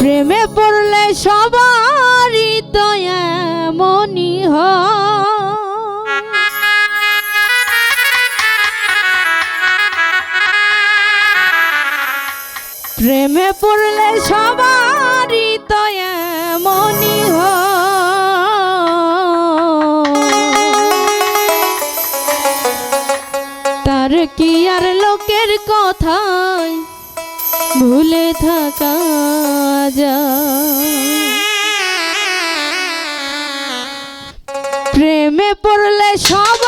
প্রেমে পড়লে সবারই তো হ। প্রেমে পড়লে সবারই তো হ। তার কি আর লোকের কথা ভুলে থাকা যা প্রেমে পড়লে সব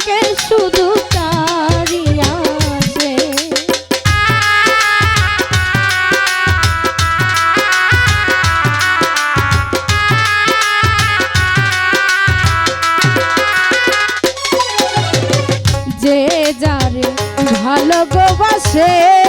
বুকের শুধু যে ভালোবাসে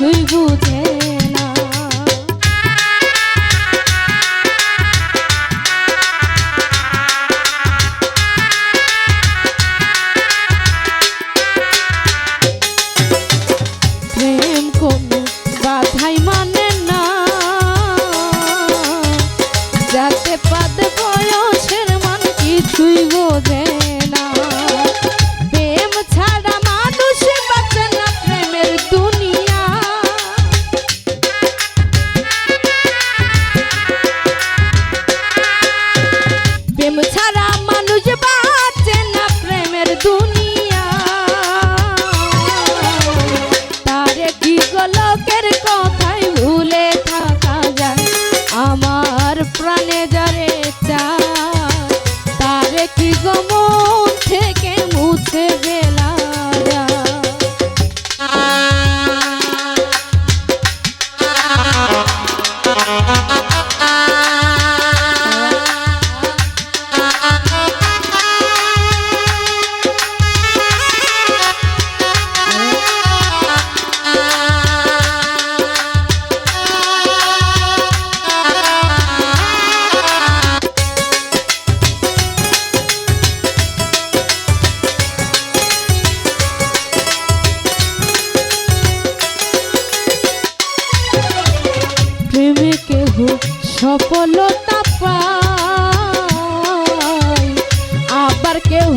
কিছুই বুঝে সফলতা পায়। আবার কেউ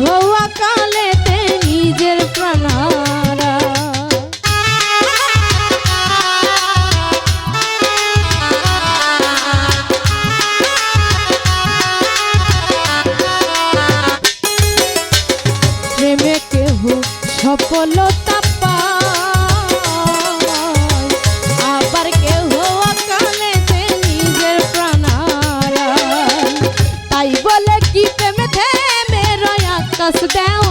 So down.